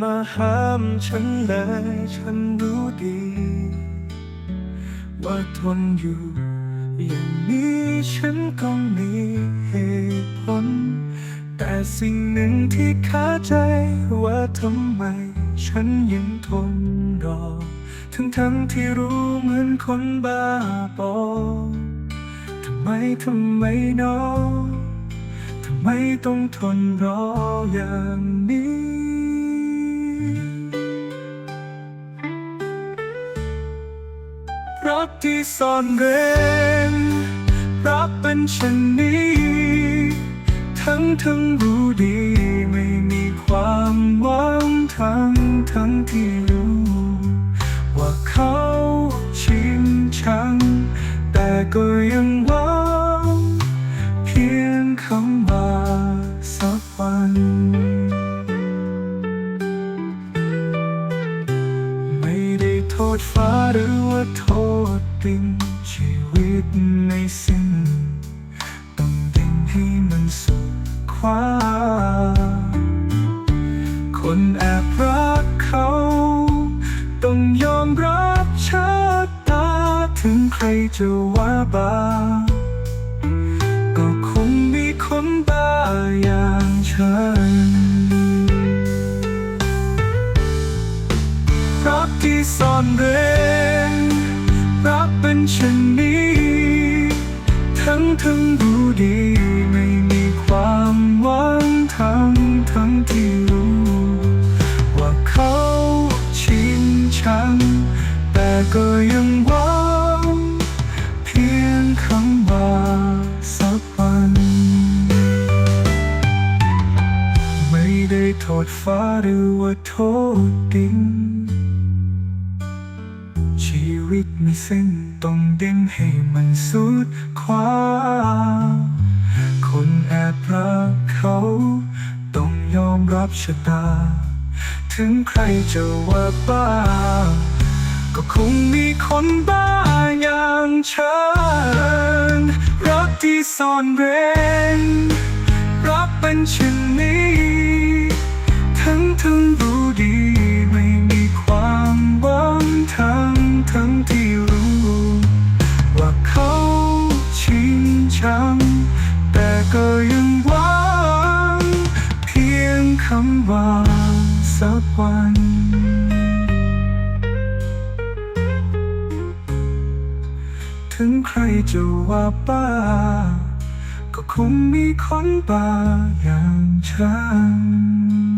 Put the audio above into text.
มาห้ามฉันเลย ฉันรู้ดี ว่าทนอยู่ อย่างนี้ฉันก็มีเหตุผล แต่สิ่งหนึ่งที่คาใจว่าทำไม ฉันยังทนรอ ทั้งทั้งที่รู้เหมือนคนบ้าบอทำไมทำไมเนอทำไมต้องทนรออย่างนี้ ที่ซ่อนเร้นรักเป็นเช่นนี้ ทั้งทั้งรู้ดี ไม่มีความหวังทั้งทั้งที่รู้ ว่าเขาชิงชัง แต่ก็ยังหวังเพียงคำว่าสักวันไม่ได้โทษฟ้าหรือว่าโทษ ดินชีวิตในสิ้นต้องดิ่งให้มันสุดควาคนแอบรักเขา ต้องยอมรับชะตา ถึงใครจะว่าบ้า ก็คงมีคนบ้าอย่างฉันรักที่ซ่อนเร้น ทั้งรู้ดี ไม่มีความหวังทั้งทั้งที่รู้ ว่าเขาชิงชัง แต่ก็ยังหวังเพียงคำว่าสักวัน ไม่ได้โทษฟ้าหรือว่าโทษดิน ชีวิตมีเส้นต้องเด้งให้มันสุดความคนแอบรักเขา ต้องยอมรับชะตา ถึงใครจะว่าบ้า ก็คงมีคนบ้าอย่างฉัน รักที่ซ่อนเร้นรักเป็นเช่นนี้ ทั้งทั้งรู้ดี ชังแต่ก็ยังหวังเพียงคำว่าสักวันถึงใครจะว่าบ้า ก็คงมีคนบ้าอย่างฉัน